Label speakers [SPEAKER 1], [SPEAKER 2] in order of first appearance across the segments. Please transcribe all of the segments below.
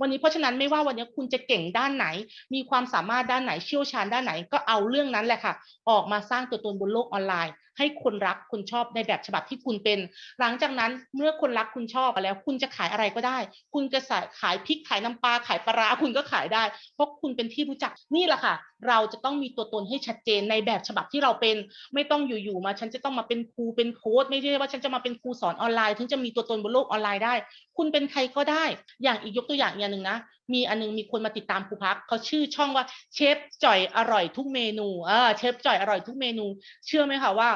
[SPEAKER 1] วันนี้เพราะฉะนั้นไม่ว่าวันนี้คุณจะเก่งด้านไหน มีความสามารถด้านไหนเชี่ยวชาญด้านไหน ก็เอาเรื่องนั้นแหละค่ะ ออกมาสร้างตัวตนบนโลกออนไลน์ให้คนรักคุณชอบในแบบฉบับที่คุณเป็น หลังจากนั้นเมื่อคนรักคุณชอบแล้ว คุณจะขายอะไรก็ได้ คุณจะขายพริกขายน้ำปลาขายปลาร้าคุณก็ขายได้ เพราะคุณเป็นที่รู้จักนี่แหละค่ะ เราจะต้องมีตัวตนให้ชัดเจนในแบบฉบับที่เราเป็น ไม่ต้องอยู่ๆมา ฉันจะต้องมาเป็นครูเป็นโค้ชไม่ใช่ว่าฉันจะมาเป็นครูสอนออนไลน์ถึงจะมีตัวตนบนโลกออนไลน์ได้ คุณเป็นใครก็ได้ อย่างอีกยกตัวอย่างอย่างหนึ่งนะ มีอันนึงมีคนมาติดตามครูพักเขาชื่อช่องว่าเชฟจ่อยอร่อยทุกเมนูเออเชฟจ่อยอร่อยทุกเมนู เชื่อไหมคะว่า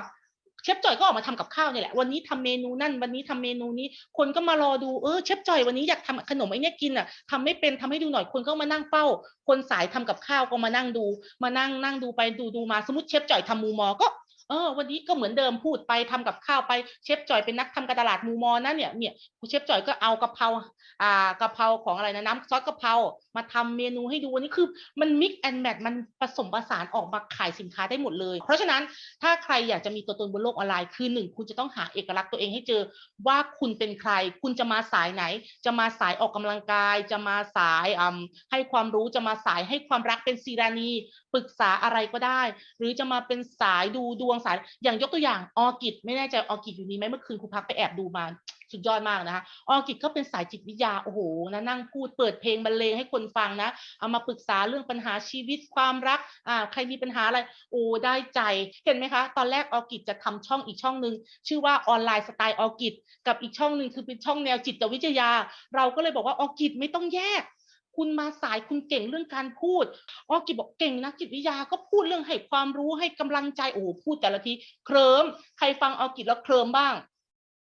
[SPEAKER 1] เชฟจ่อยก็ออกมาทำกับข้าวเนี่ยแหละวันนี้ทำเมนูนั่นวันนี้ทำเมนูนี้ คนก็มารอดูเออเชฟจ่อยวันนี้อยากทำขนมไอ้เนี่ยกินอะทำไม่เป็นทำให้ดูหน่อยคนก็มานั่งเฝ้า คนสายทำกับข้าวก็มานั่งดู มานั่งนั่งดูไปดูดูมาสมมติเชฟจ่อยทำมูมอก็ เออวันนี้ก็เหมือนเดิมพูดไปทำกับข้าวไปเชฟจ่อยเป็นนักทำการตลาดมูมอนะเนี่ยเนี่ยเชฟจ่อยก็เอากะเพราอ่ากะเพราของอะไรนะน้ำซอสกะเพรามาทำเมนูให้ดูวันนี้คือมันมิกแอนแมทมันผสมผสานออกมาขายสินค้าได้หมดเลย เพราะฉะนั้นถ้าใครอยากจะมีตัวตนบนโลกออนไลน์คือหนึ่งคุณจะต้องหาเอกลักษณ์ตัวเองให้เจอว่าคุณเป็นใคร คุณจะมาสายไหน จะมาสายออกกำลังกาย จะมาสายอ่าให้ความรู้จะมาสายให้ความรักเป็นซีรานีปรึกษาอะไรก็ได้ หรือจะมาเป็นสายดูดวงสายอย่างยกตัวอย่างออกิดไม่แน่ใจออกิดอยู่นี่ไหมเมื่อคืนครูพักไปแอบดูมาสุดยอดมากนะคะออกิดก็เป็นสายจิตวิทยาโอ้โหนะนั่งพูดเปิดเพลงบรรเลงให้คนฟังนะเอามาปรึกษาเรื่องปัญหาชีวิตความรักอ่าใครมีปัญหาอะไรโอ้ได้ใจเห็นไหมคะ ตอนแรกออกิดจะทำช่องอีกช่องหนึ่งชื่อว่าออนไลน์สไตล์ออกิดกับอีกช่องหนึ่งคือเป็นช่องแนวจิตวิทยา เราก็เลยบอกว่าออกิดไม่ต้องแยก คุณมาสายคุณเก่งเรื่องการพูดออกิบอกเก่งนักจิตวิทยาก็พูดเรื่องให้ความรู้ให้กำลังใจโอ้โหพูดแต่ละทีเคลิมใครฟังอากิแล้วเคลิมบ้าง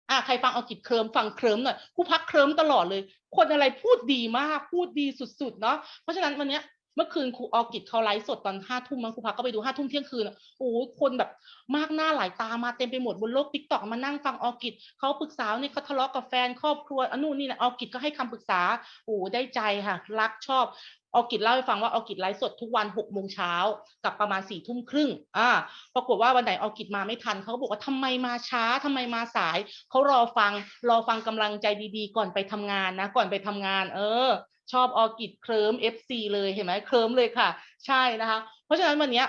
[SPEAKER 1] อ่าใครฟังอากิเคลิมฟังเคลิมหน่อยผู้พักเคลิมตลอดเลย คนอะไรพูดดีมากพูดดีสุดๆเนาะเพราะฉะนั้นวันเนี้ย เมื่อคืนครูออกิดเขาไลฟ์สดตอนห้าทุ่มมั้งครูพักก็ไปดูห้าทุ่มเที่ยงคืนโอ้คนแบบมากหน้าหลายตามาเต็มไปหมดบนโลกติ๊กต็อกมานั่งฟังออกิดเขาปรึกษาเนี่ยเขาทะเลาะกับแฟนครอบครัวอันนู้นนี่นะออกิดก็ให้คำปรึกษาโอ้ได้ใจค่ะ รักชอบออกิดเล่าให้ฟังว่าออกิดไลฟ์สดทุกวันหกโมงเช้ากับประมาณสี่ทุ่มครึ่งอ่าปรากฏว่าวันไหนออกิดมาไม่ทันเขาบอกว่าทำไมมาช้าทำไมมาสายเขารอฟังรอฟังกำลังใจดีๆ ก่อนไปทำงานนะ ก่อนไปทำงาน เออ ชอบออกิดเคลิ้ม FC เลยเห็นไหมเคลิ้มเลยค่ะ ใช่นะคะ เพราะฉะนั้นวันนี้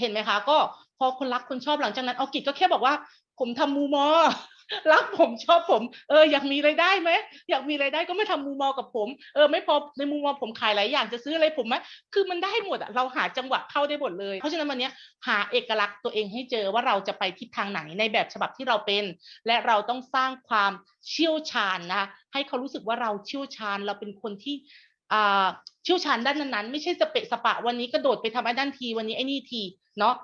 [SPEAKER 1] เห็นไหมคะ ก็ อคนรักคนชอบหลังจากนั้นออกิดก็แค่บอกว่า ผมทำมูมอ รักผมชอบผม เอออยากมีไรายได้ไหมอยากมีไรายได้ก็ไม่ทำมูมอกับผม เออไม่พอในมูมอผมขายหลายอย่างจะซื้ออะไรผมไหมคือมันได้หมดอะเราหาจังหวะเข้าได้หมดเลย เพราะฉะนั้นวันนี้หาเอกลักษณ์ตัวเองให้เจอว่าเราจะไปทิศทางไหนในแบบฉบับที่เราเป็น และเราต้องสร้างความเชี่ยวชาญนะคะให้เขารู้สึกว่าเราเชี่ยวชาญเราเป็นคนที่เชี่ยวชาญด้านนั้นๆ ไม่ใช่สเปะสปะวันนี้กระโดดไปทำไอ้ด้านทีวันนี้ไอ้นี่ทีเนาะ